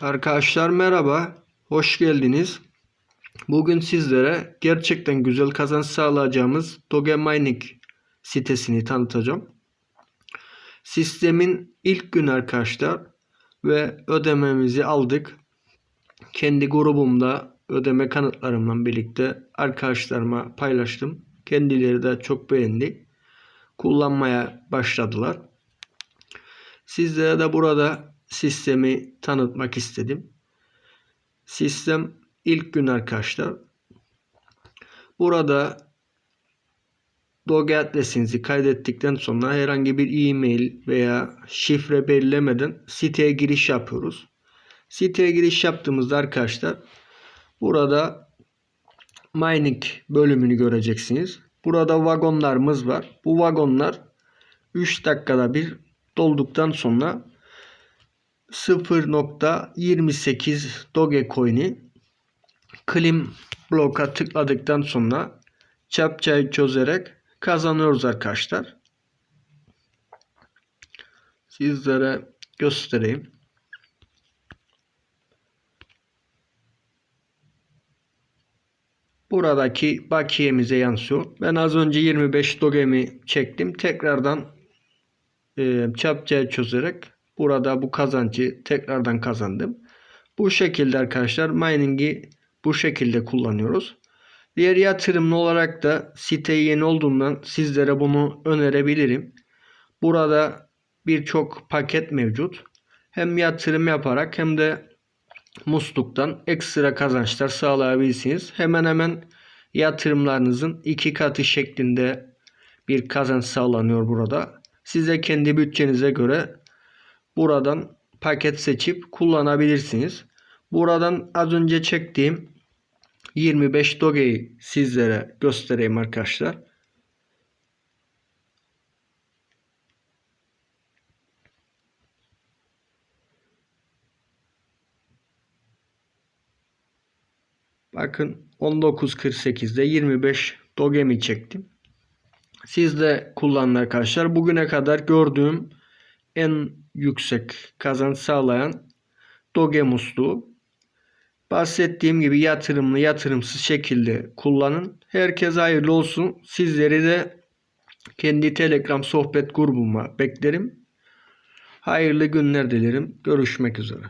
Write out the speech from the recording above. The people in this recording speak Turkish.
Arkadaşlar merhaba, hoş geldiniz. Bugün sizlere gerçekten güzel kazanç sağlayacağımız Doge Mining sitesini tanıtacağım. Sistemin ilk gün arkadaşlar ve ödememizi aldık. Kendi grubumda ödeme kanıtlarımla birlikte arkadaşlarıma paylaştım. Kendileri de çok beğendi. Kullanmaya başladılar. Sizlere de burada sistemi tanıtmak istedim. Sistem ilk gün arkadaşlar. Burada Doge adresinizi kaydettikten sonra herhangi bir e-mail veya şifre belirlemeden siteye giriş yapıyoruz. Siteye giriş yaptığımızda arkadaşlar burada mining bölümünü göreceksiniz. Burada vagonlarımız var. Bu vagonlar 3 dakikada bir dolduktan sonra 0.28 Dogecoin'i Klim bloka tıkladıktan sonra çapçayı çözerek kazanıyoruz arkadaşlar. Sizlere göstereyim. Buradaki bakiyemize yansıyor. Ben az önce 25 dogemi çektim. Tekrardan e, çapçaya çözerek burada bu kazancı tekrardan kazandım. Bu şekilde arkadaşlar mining'i bu şekilde kullanıyoruz. Diğer yatırımlı olarak da site yeni olduğundan sizlere bunu önerebilirim. Burada birçok paket mevcut. Hem yatırım yaparak hem de musluktan ekstra kazançlar sağlayabilirsiniz. Hemen hemen yatırımlarınızın iki katı şeklinde bir kazanç sağlanıyor burada. Size kendi bütçenize göre buradan paket seçip kullanabilirsiniz. Buradan az önce çektiğim 25 Doge'yi sizlere göstereyim arkadaşlar. Bakın 19.48'de 25 Doge'mi çektim. Siz de kullanın arkadaşlar. Bugüne kadar gördüğüm en yüksek kazanç sağlayan Doge musluğu. Bahsettiğim gibi yatırımlı yatırımsız şekilde kullanın. Herkes hayırlı olsun. Sizleri de kendi Telegram sohbet grubuma beklerim. Hayırlı günler dilerim. Görüşmek üzere.